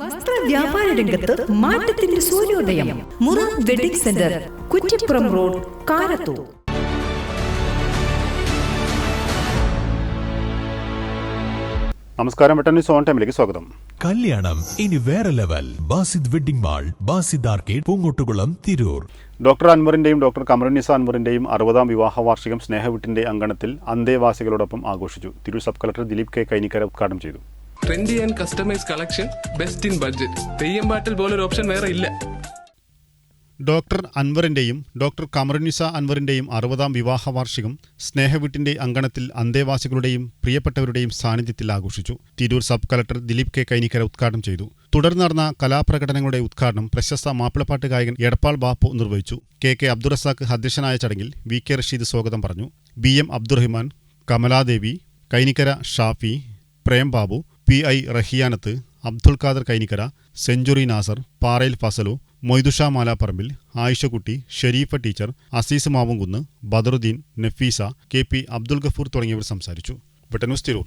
വസ്ത്ര വ്യാപാര രംഗത്ത് മാറ്റത്തിന്റെ സൂര്യോദയം. മുറ wedding centre Kuttippuram road Karathur. നമസ്കാരം വെട്ടൻ സോൺ ഓൺ ടൈമിലേക്ക് സ്വാഗതം. കല്യാണം ഇനി വേറെ level. Basid wedding mall Basid arcade Poongottukulam Tirur. Doctor അൻവറിന്റെയും doctor Kamarunisa അൻവറിന്റെയും അറുപതാം വിവാഹ വാർഷികം സ്നേഹവിട്ടിന്റെ അങ്കണത്തിൽ അന്തേവാസികളോടൊപ്പം ആഘോഷിച്ചു. Tirur sub collector Dileep K Kainikkara ഉദ്ഘാടനം ചെയ്തു. Trendy and customise collection best in budget Theyyam പാട്ടിൽ പോലൊരു ഓപ്ഷൻ വേറെ ഇല്ല. ഡോക്ടർ അൻവറിന്റെയും ഡോക്ടർ കമറുനിസ അൻവറിന്റെയും അറുപതാം വിവാഹ വാർഷികം സ്നേഹവീട്ടിന്റെ അങ്കണത്തിൽ അന്തേവാസികളുടെയും പ്രിയപ്പെട്ടവരുടെയും സാന്നിധ്യത്തിൽ ആഘോഷിച്ചു. Tirur sub collector Dileep K Kainikkara ഉദ്ഘാടനം ചെയ്തു. തുടർന്ന് നടന്ന കലാപ്രകടനങ്ങളുടെ ഉദ്ഘാടനം പ്രശസ്ത മാപ്പിളപ്പാട്ട് ഗായകൻ എടപ്പാൾ ബാപ്പു നിർവഹിച്ചു. കെ കെ അബ്ദുറസാഖ് അധ്യക്ഷനായ ചടങ്ങിൽ വി കെ റഷീദ് സ്വാഗതം പറഞ്ഞു. B M Abdurahiman Kamaladevi Kainikkara Shafi Prem Babu P I Rahiyanath Abdul Khader Kainikkara century Nasar Parayil Fazalu Moidusha Malapparambil Ayishakutty Sherifa teacher Aziz Mavumkunnu Badaruddin Nafeesa K P Abdul Gafoor തുടങ്ങിയവർ സംസാരിച്ചു. വെട്ടന്യൂസ് തിരൂർ.